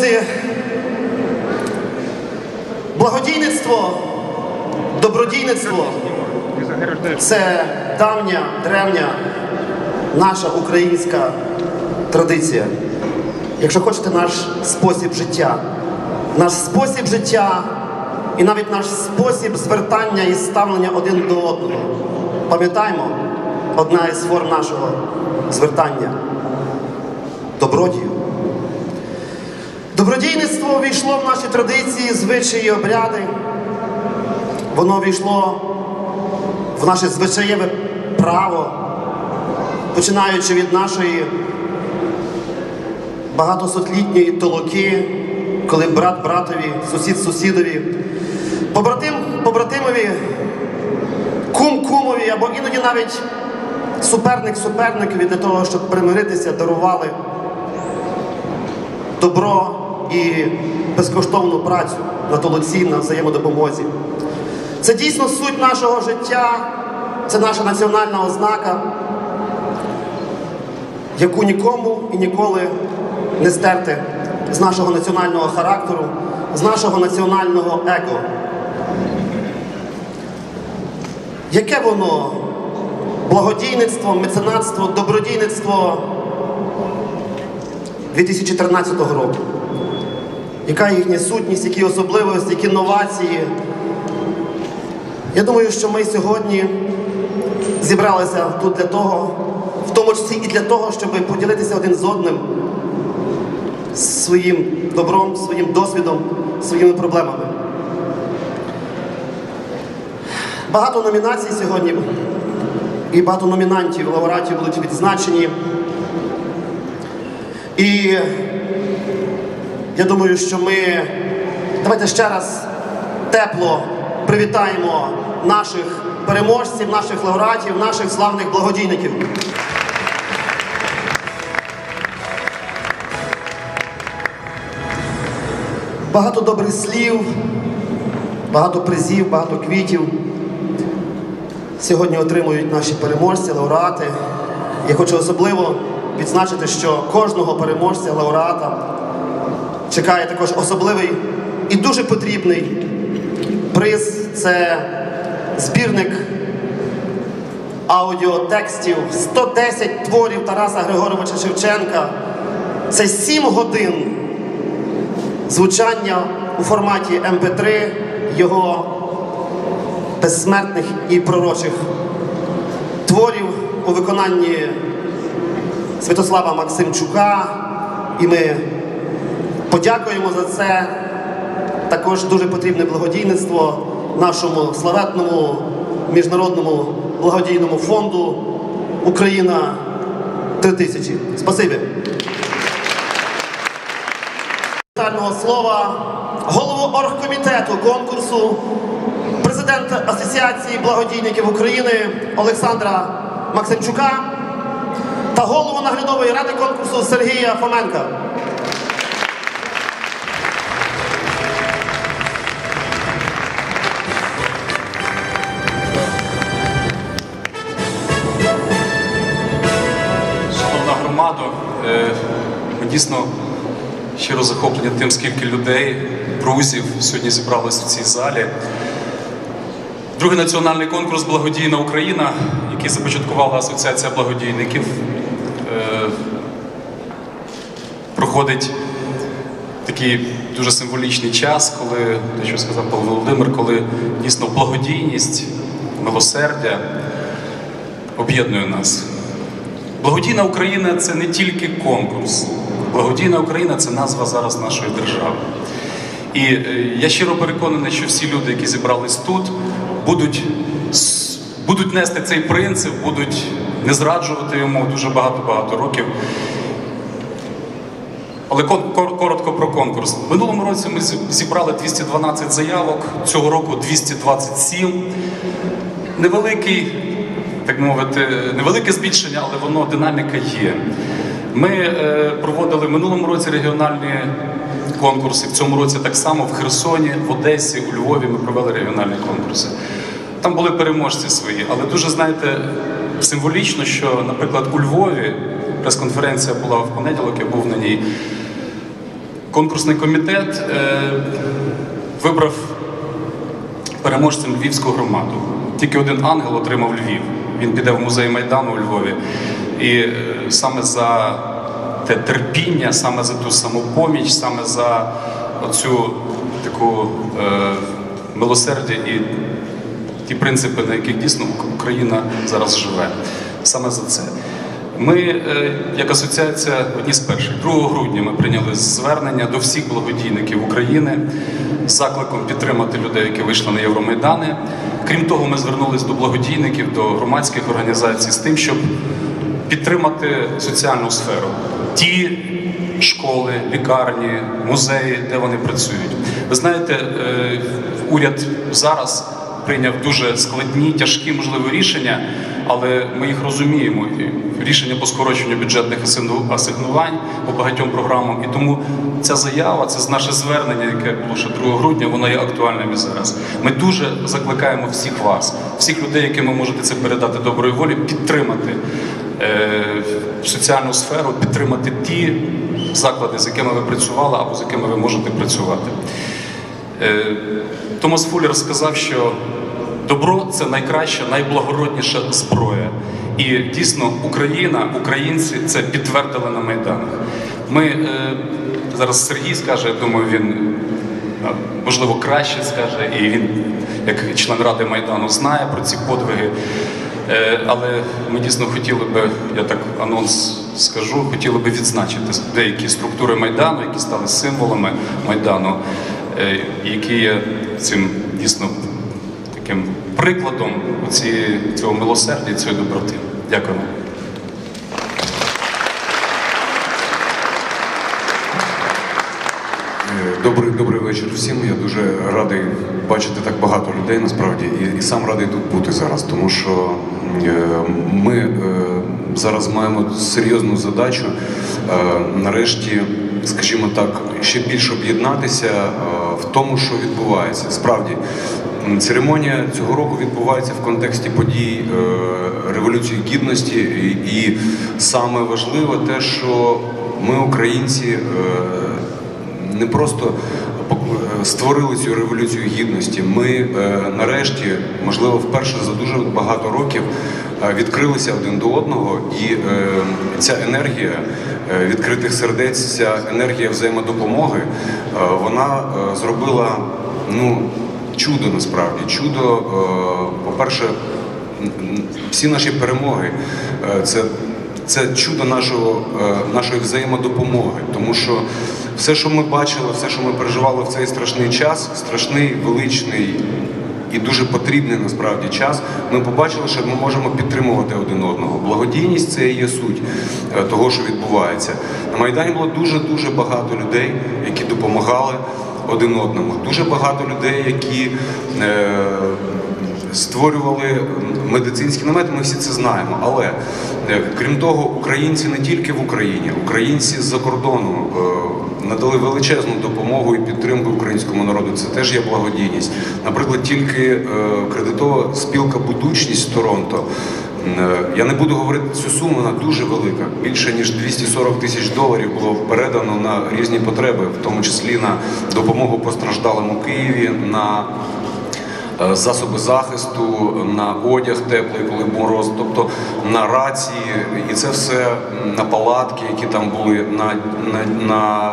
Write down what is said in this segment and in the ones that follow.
Друзі, благодійництво, добродійництво це давня, древня наша українська традиція. Якщо хочете, наш спосіб життя. Наш спосіб життя і навіть наш спосіб звертання і ставлення один до одного. Пам'ятаємо, одна із форм нашого звертання добродію. Добродійництво війшло в наші традиції, звичаї, обряди. Воно війшло в наше звичаєве право, починаючи від нашої багатосотлітньої толоки, коли брат братові, сусід сусідові, побратим побратимові, кум кумові, або іноді навіть суперник суперникові для того, щоб примиритися, дарували добро і безкоштовну працю на толоці, на взаємодопомозі. Це дійсно суть нашого життя, це наша національна ознака, яку нікому і ніколи не стерти з нашого національного характеру, з нашого національного его. Яке воно благодійництво, меценатство, добродійництво 2013 року? Яка їхня сутність, які особливості, які новації? Я думаю, що ми сьогодні зібралися тут для того, в тому числі і для того, щоб поділитися один з одним своїм добром, своїм досвідом, своїми проблемами. Багато номінацій сьогодні і багато номінантів, лауреатів будуть відзначені. І я думаю, що ми давайте ще раз тепло привітаємо наших переможців, наших лауреатів, наших славних благодійників. Багато добрих слів, багато призів, багато квітів. Сьогодні отримують наші переможці, лауреати. Я хочу особливо відзначити, що кожного переможця, лауреата чекає також особливий і дуже потрібний приз. Це збірник аудіотекстів 110 творів Тараса Григоровича Шевченка. Це 7 годин звучання у форматі МП3 його безсмертних і пророчих творів у виконанні Святослава Максимчука. І ми подякуємо за це. Також дуже потрібне благодійництво нашому славетному міжнародному благодійному фонду Україна 3000. Спасибі. Спеціального слова голову оргкомітету конкурсу, президента Асоціації благодійників України Олександра Максимчука та голову наглядової ради конкурсу Сергія Фоменка. Шановна е, ми дійсно щиро захоплені тим, скільки людей, друзів сьогодні зібралися в цій залі. Другий національний конкурс Благодійна Україна, який започаткувала Асоціація благодійників, е, проходить такий дуже символічний час, коли те, що сказав Павло Володимир, коли дійсно благодійність, милосердя об'єднує нас. Благодійна Україна це не тільки конкурс. Благодійна Україна це назва зараз нашої держави. І е, я щиро переконаний, що всі люди, які зібрались тут, будуть, будуть нести цей принцип, будуть не зраджувати йому дуже багато-багато років. Але коротко про конкурс. Минулому році ми зібрали 212 заявок, цього року 227. Невеликий, так мовити, невелике збільшення, але воно динаміка є. Ми е, проводили в минулому році регіональні конкурси. В цьому році так само в Херсоні, в Одесі, у Львові ми провели регіональні конкурси. Там були переможці свої, але дуже знаєте, символічно, що, наприклад, у Львові прес-конференція була в понеділок, я був на ній. Конкурсний комітет е, вибрав переможцем Львівську громаду. Тільки один ангел отримав Львів. Він піде в музей Майдану у Львові. І е, саме за те терпіння, саме за ту самопоміч, саме за оцю таку е, милосердя і ті принципи, на яких дійсно Україна зараз живе. Саме за це. Ми, е, як асоціація, одні з перших. 2 грудня ми прийняли звернення до всіх благодійників України з закликом підтримати людей, які вийшли на Євромайдани. Крім того, ми звернулись до благодійників, до громадських організацій з тим, щоб підтримати соціальну сферу. Ті школи, лікарні, музеї, де вони працюють. Ви знаєте, е, уряд зараз прийняв дуже складні, тяжкі, можливо, рішення, але ми їх розуміємо. І Рішення по скороченню бюджетних асигнувань по багатьом програмам. І тому ця заява, це наше звернення, яке було ще 2 грудня, воно є актуальним і зараз. Ми дуже закликаємо всіх вас, всіх людей, яким ви можете це передати доброї волі, підтримати е, соціальну сферу, підтримати ті заклади, з якими ви працювали або з якими ви можете працювати. Е, Томас Фуллер сказав, що добро це найкраща, найблагородніша зброя. І дійсно Україна, українці це підтвердили на майданах. Ми е, зараз Сергій скаже, я думаю, він е, можливо краще скаже, і він, як член Ради Майдану, знає про ці подвиги. Е, Але ми дійсно хотіли би, я так анонс скажу, хотіли би відзначити деякі структури Майдану, які стали символами Майдану, е, які є цим дійсно таким прикладом цієї, цього милосердя і цієї доброти. Дякуємо. Е, Добрий, добрий вечір всім. Я дуже радий бачити так багато людей насправді і, і сам радий тут бути зараз, тому що е, ми е, зараз маємо серйозну задачу е, нарешті, скажімо так, ще більше об'єднатися е, в тому, що відбувається. Справді, церемонія цього року відбувається в контексті подій е, Революції Гідності, і, саме важливе те, що ми, українці, е, не просто пок- створили цю революцію гідності. Ми е, нарешті, можливо, вперше за дуже багато років е, відкрилися один до одного, і е, ця енергія е, відкритих сердець, ця енергія взаємодопомоги, е, вона е, зробила ну, чудо насправді. Чудо, е, по-перше, всі наші перемоги е, це це чудо нашого, е, нашої взаємодопомоги, тому що все, що ми бачили, все, що ми переживали в цей страшний час, страшний, величний і дуже потрібний насправді час, ми побачили, що ми можемо підтримувати один одного. Благодійність це і є суть того, що відбувається. На Майдані було дуже дуже багато людей, які допомагали один одному. Дуже багато людей, які. Е, створювали медицинські намети, ми всі це знаємо. Але е, крім того, українці не тільки в Україні, українці з-за кордону е, надали величезну допомогу і підтримку українському народу. Це теж є благодійність. Наприклад, тільки кредитова спілка Будучність Торонто. Е, Я не буду говорити цю суму, вона дуже велика. Більше ніж 240 тисяч доларів було передано на різні потреби, в тому числі на допомогу постраждалим у Києві, на е, засоби захисту, на одяг теплий, коли мороз, тобто на рації, і це все на палатки, які там були, на, на, на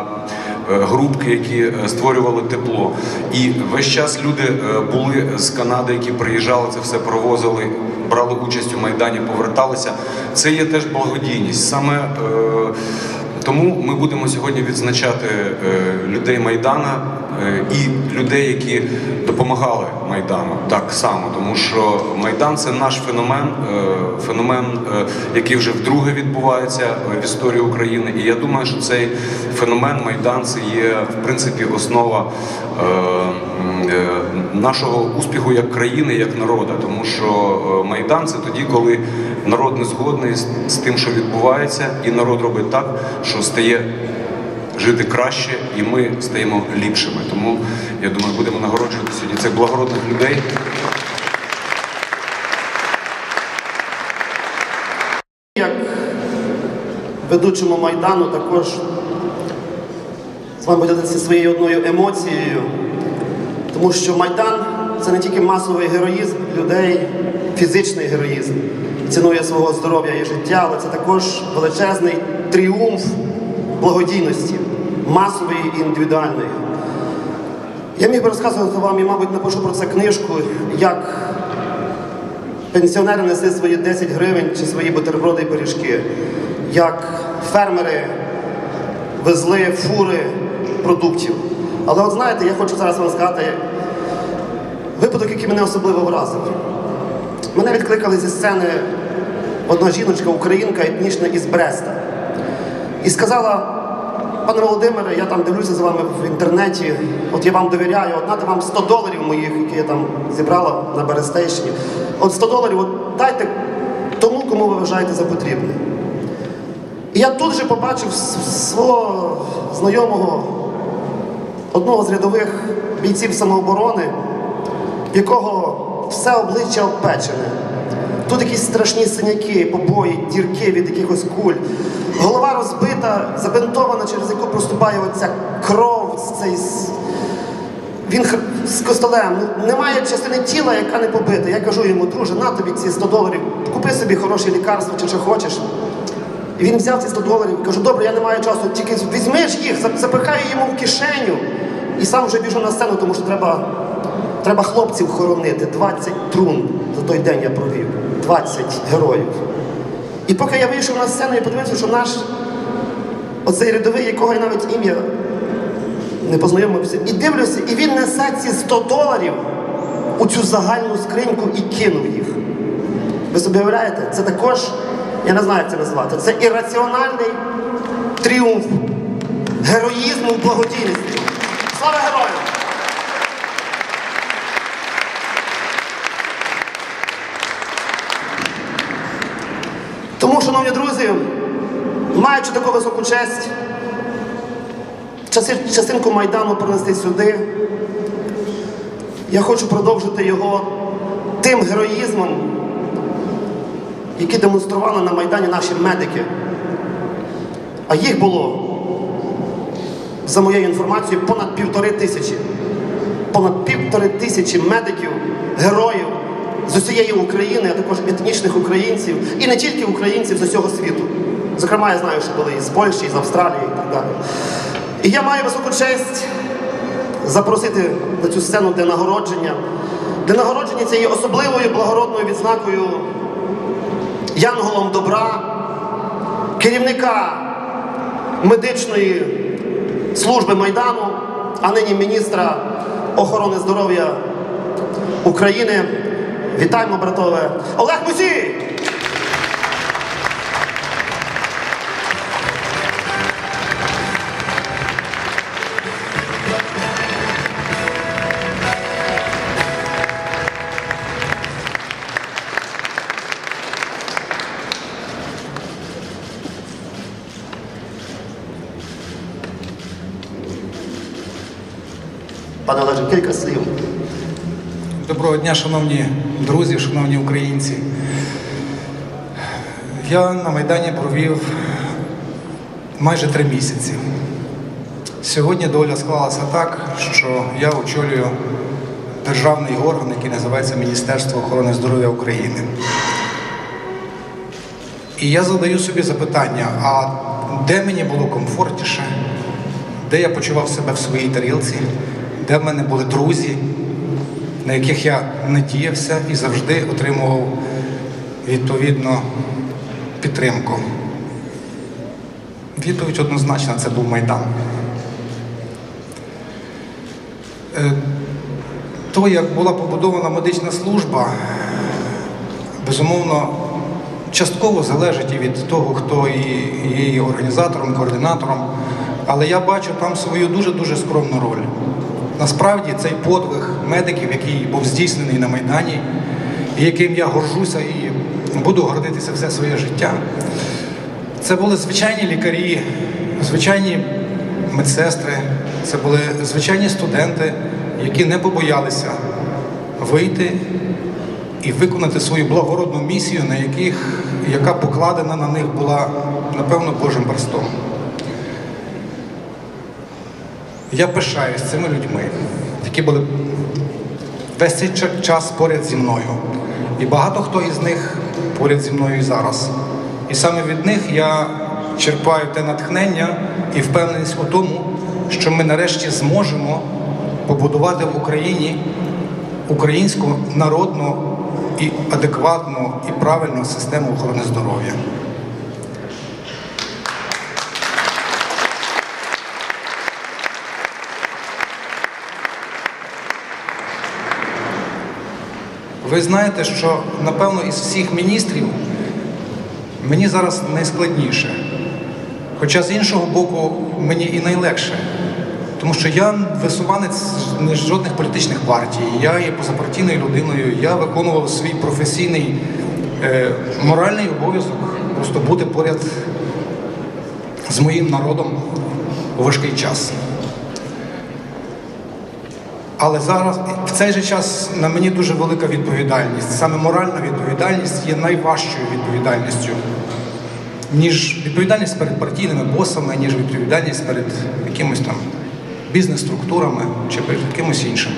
е, групки, які е, створювали тепло. І весь час люди е, були з Канади, які приїжджали, це все провозили, брали участь у майдані, поверталися. Це є теж благодійність. Саме тому ми будемо сьогодні відзначати людей Майдана і людей, які допомагали Майдану так само, тому що Майдан це наш феномен, феномен, який вже вдруге відбувається в історії України. І я думаю, що цей феномен Майдан це є в принципі основа е, е, нашого успіху як країни, як народа, тому що е, Майдан це тоді, коли народ не згодний з тим, що відбувається, і народ робить так, що стає жити краще, і ми стаємо ліпшими. Тому я думаю, будемо нагороджувати сьогодні цих благородних людей. Як ведучому Майдану також вами поділитися своєю одною емоцією, тому що Майдан це не тільки масовий героїзм людей, фізичний героїзм, цінує свого здоров'я і життя, але це також величезний тріумф благодійності, масової і індивідуальної. Я міг би розказувати вам і, мабуть, напишу про це книжку, як пенсіонери несли свої 10 гривень чи свої бутерброди і пиріжки, як фермери везли фури продуктів. Але от знаєте, я хочу зараз вам сказати випадок, який мене особливо вразив. Мене відкликали зі сцени одна жіночка, українка етнічна із Бреста. І сказала, пане Володимире, я там дивлюся за вами в інтернеті, от я вам довіряю, от нате вам 100 доларів моїх, які я там зібрала на Берестейщині. От 100 доларів, от дайте тому, кому ви вважаєте за потрібне. І я тут же побачив свого знайомого, одного з рядових бійців самооборони, в якого все обличчя обпечене. Тут якісь страшні синяки, побої, дірки від якихось куль. Голова розбита, забинтована, через яку проступає оця кров, цей він х- з костолем. Ну, немає частини тіла, яка не побита. Я кажу йому, друже, на тобі ці 100 доларів, купи собі хороше лікарство чи що хочеш. І він взяв ці 100 доларів, кажу, добре, я не маю часу, тільки візьмеш їх, зап- запихаю йому в кишеню і сам вже біжу на сцену, тому що треба, треба хлопців хоронити. 20 трун за той день я провів. 20 героїв. І поки я вийшов на сцену і подивився, що наш оцей рядовий, якого я навіть ім'я не познайомився, і дивлюся, і він несе ці 100 доларів у цю загальну скриньку і кинув їх. Ви собі уявляєте? Це також, я не знаю, як це назвати. Це ірраціональний тріумф героїзму в благодійності. Слава героям! Тому, шановні друзі, маючи таку високу честь, частинку Майдану принести сюди, я хочу продовжити його тим героїзмом, які демонстрували на Майдані наші медики. А їх було, за моєю інформацією, понад півтори тисячі. Понад півтори тисячі медиків, героїв з усієї України, а також етнічних українців, і не тільки українців з усього світу. Зокрема, я знаю, що були і з Польщі, і з Австралії, і так далі. І я маю високу честь запросити на цю сцену для нагородження, де нагородження цією особливою благородною відзнакою Янголом добра, керівника медичної служби Майдану, а нині міністра охорони здоров'я України. Вітаємо, братове! Олег Мусій! Доброго дня, шановні друзі, шановні українці. Я на Майдані провів майже три місяці. Сьогодні доля склалася так, що я очолюю державний орган, який називається Міністерство охорони здоров'я України. І я задаю собі запитання: а де мені було комфортніше, де я почував себе в своїй тарілці, де в мене були друзі, на яких я надіявся і завжди отримував відповідно підтримку. Відповідь однозначна це був Майдан. Е, То, як була побудована медична служба, безумовно, частково залежить і від того, хто є її організатором, координатором. Але я бачу там свою дуже-дуже скромну роль. Насправді цей подвиг медиків, який був здійснений на Майдані, яким я горжуся і буду гордитися все своє життя. Це були звичайні лікарі, звичайні медсестри, це були звичайні студенти, які не побоялися вийти і виконати свою благородну місію, на яких, яка покладена на них була, напевно, Божим перстом. Я пишаюсь цими людьми, які були весь цей час поряд зі мною. І багато хто із них поряд зі мною і зараз. І саме від них я черпаю те натхнення і впевненість у тому, що ми нарешті зможемо побудувати в Україні українську народну і адекватну і правильну систему охорони здоров'я. Ви знаєте, що напевно із всіх міністрів мені зараз найскладніше. Хоча з іншого боку, мені і найлегше. Тому що я висуванець не жодних політичних партій, я є позапартійною людиною, я виконував свій професійний е, моральний обов'язок просто бути поряд з моїм народом у важкий час. Але зараз в цей же час на мені дуже велика відповідальність. Саме моральна відповідальність є найважчою відповідальністю, ніж відповідальність перед партійними босами, ніж відповідальність перед якимось там бізнес-структурами чи перед кимось іншим.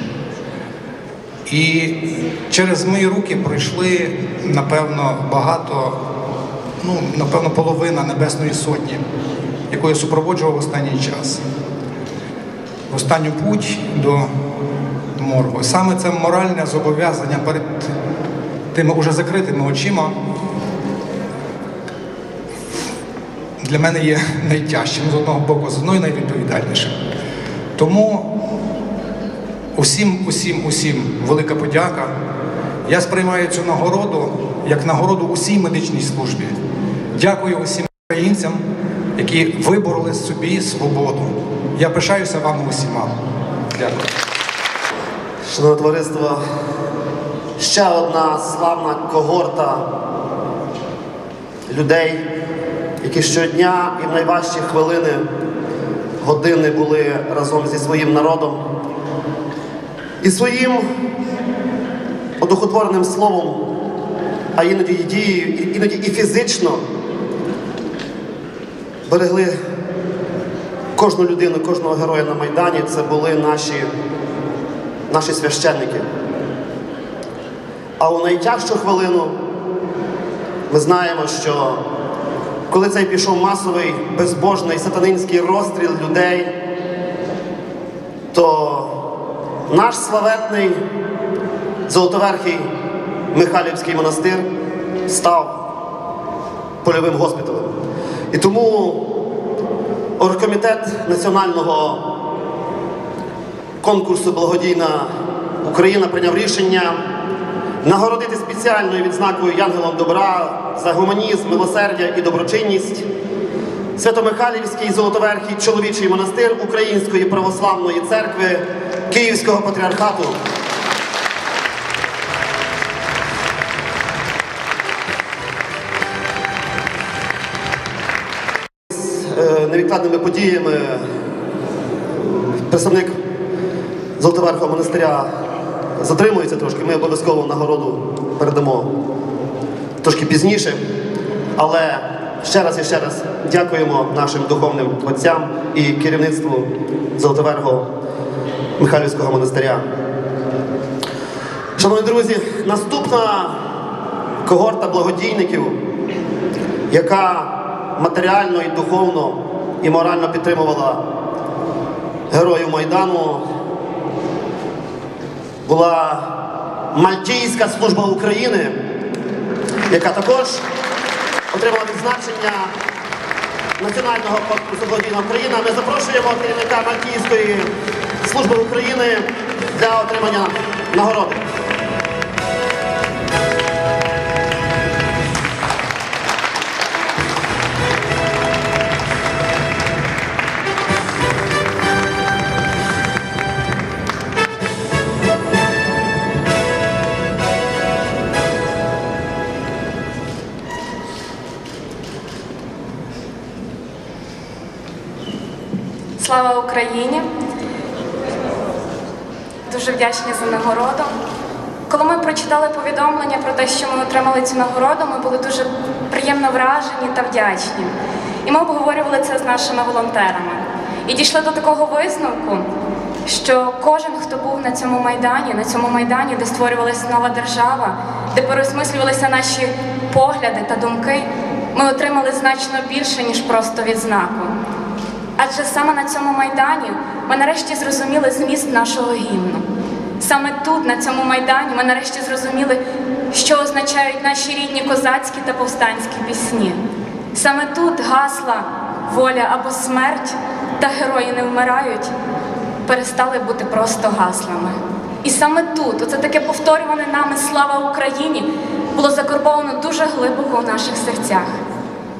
І через мої руки пройшли, напевно, багато, ну, напевно, половина Небесної Сотні, яку я супроводжував останній час в останню путь до моргу. Саме це моральне зобов'язання перед тими уже закритими очима для мене є найтяжчим з одного боку, з одної найвідповідальнішим. Тому усім, усім, усім велика подяка. Я сприймаю цю нагороду як нагороду усій медичній службі. Дякую усім українцям, які вибороли собі свободу. Я пишаюся вами усіма. Дякую. Шановне товариство, ще одна славна когорта людей, які щодня і в найважчі хвилини, години були разом зі своїм народом і своїм одухотвореним словом, а іноді і дією, іноді і фізично берегли кожну людину, кожного героя на Майдані. Це були наші наші священники. А у найтяжчу хвилину ми знаємо, що коли цей пішов масовий безбожний сатанинський розстріл людей, то наш славетний Золотоверхий Михайлівський монастир став польовим госпіталем. І тому оргкомітет національного конкурсу Благодійна Україна прийняв рішення нагородити спеціальною відзнакою Янгелом добра за гуманізм, милосердя і доброчинність Свято-Михайлівський Золотоверхий чоловічий монастир Української православної церкви Київського патріархату. Невідкладними подіями представник Золотоверхого монастиря затримується трошки. Ми обов'язково нагороду передамо трошки пізніше. Але ще раз і ще раз дякуємо нашим духовним отцям і керівництву Золотоверхого Михайлівського монастиря. Шановні друзі, наступна когорта благодійників, яка матеріально і духовно і морально підтримувала героїв Майдану, була Мальтійська служба України, яка також отримала відзначення Національного конкурсу Благодійна Україна. Ми запрошуємо керівника Мальтійської служби України для отримання нагороди. Слава Україні! Дуже вдячні за нагороду. Коли ми прочитали повідомлення про те, що ми отримали цю нагороду, ми були дуже приємно вражені та вдячні. І ми обговорювали це з нашими волонтерами. І дійшли до такого висновку, що кожен, хто був на цьому майдані, на цьому майдані, де створювалася нова держава, де переосмислювалися наші погляди та думки, ми отримали значно більше, ніж просто відзнаку. Адже саме на цьому майдані ми нарешті зрозуміли зміст нашого гімну. Саме тут, на цьому майдані, ми нарешті зрозуміли, що означають наші рідні козацькі та повстанські пісні. Саме тут гасла, воля або смерть та герої не вмирають перестали бути просто гаслами. І саме тут, оце таке повторюване нами Слава Україні, було закарбовано дуже глибоко у наших серцях.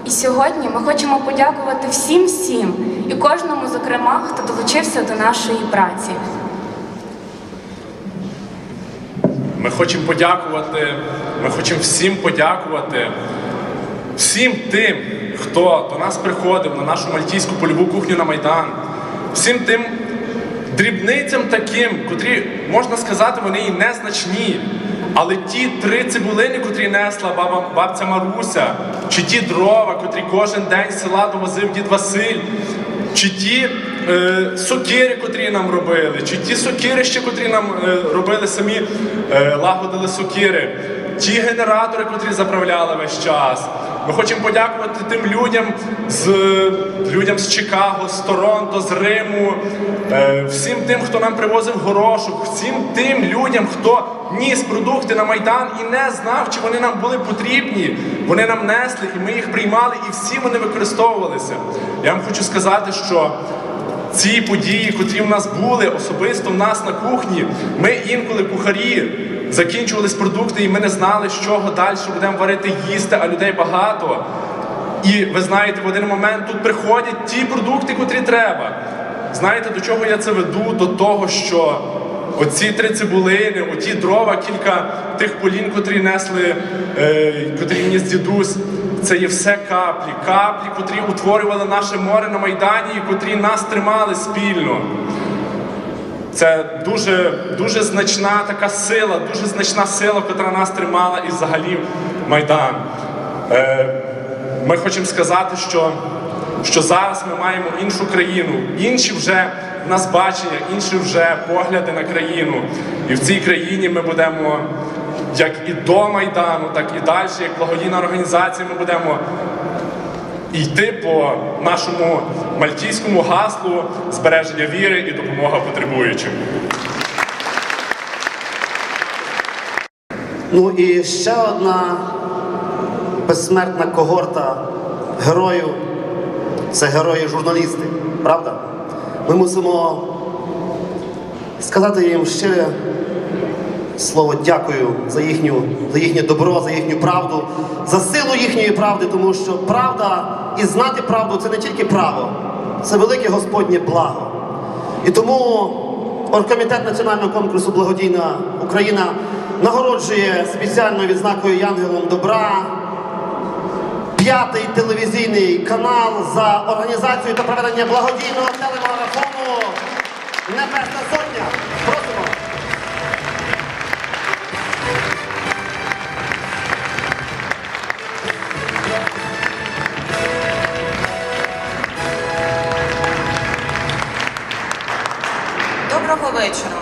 І сьогодні ми хочемо подякувати всім всім і кожному, зокрема, хто долучився до нашої праці. Ми хочемо подякувати, ми хочемо всім подякувати, всім тим, хто до нас приходив на нашу мальтійську польову кухню на Майдан, всім тим дрібницям таким, котрі, можна сказати, вони і незначні. Але ті три цибулини, котрі несла баба, бабця Маруся, чи ті дрова, котрі кожен день з села довозив дід Василь, чи ті е, сокири, котрі нам робили, чи ті сокирища, котрі нам е, робили самі, е, лагодили сокири, ті генератори, котрі заправляли весь час. Ми хочемо подякувати тим людям з людям з Чикаго, з Торонто, з Риму, е, всім тим, хто нам привозив горошок, всім тим людям, хто ніс продукти на майдан і не знав, чи вони нам були потрібні. Вони нам несли, і ми їх приймали, і всі вони використовувалися. Я вам хочу сказати, що ці події, котрі в нас були, особисто в нас на кухні, ми інколи кухарі. Закінчувались продукти, і ми не знали, з чого далі будемо варити їсти, а людей багато. І ви знаєте, в один момент тут приходять ті продукти, котрі треба. Знаєте, до чого я це веду? До того, що оці три цибулини, оті дрова, кілька тих полін, котрі несли, е, котрі ніс дідусь, це є все каплі, каплі, котрі утворювали наше море на Майдані, і котрі нас тримали спільно. Це дуже, дуже значна така сила, дуже значна сила, яка нас тримала і взагалі Майдан. Е, ми хочемо сказати, що, що зараз ми маємо іншу країну, інші вже в нас бачення, інші вже погляди на країну. І в цій країні ми будемо, як і до Майдану, так і далі, як благодійна організація, ми будемо йти по нашому мальтійському гаслу збереження віри і допомога потребуючим. Ну і ще одна безсмертна когорта героїв це герої журналісти, правда? Ми мусимо сказати їм щире слово дякую за, їхню, за їхнє добро, за їхню правду, за силу їхньої правди, тому що правда і знати правду це не тільки право, це велике Господнє благо. І тому Оргкомітет національного конкурсу Благодійна Україна нагороджує спеціальною відзнакою Янгелом Добра п'ятий телевізійний канал за організацію та проведення благодійного телемарафону Небесна Сотня. Доброго вечора.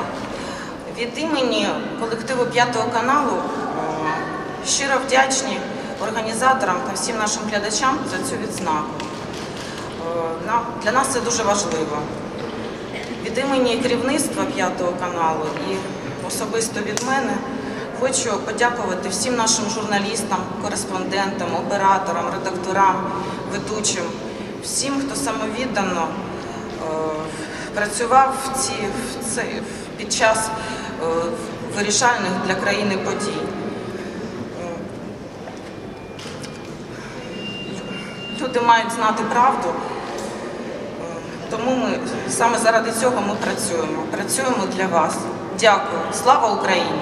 Від імені колективу П'ятого каналу е, щиро вдячні організаторам та всім нашим глядачам за цю відзнаку. Е, Для нас це дуже важливо. Від імені керівництва П'ятого каналу і особисто від мене хочу подякувати всім нашим журналістам, кореспондентам, операторам, редакторам, ведучим, всім, хто самовіддано е, працював в ці, в цей, під час е, вирішальних для країни подій. Люди мають знати правду, тому ми саме заради цього ми працюємо. Працюємо для вас. Дякую. Слава Україні!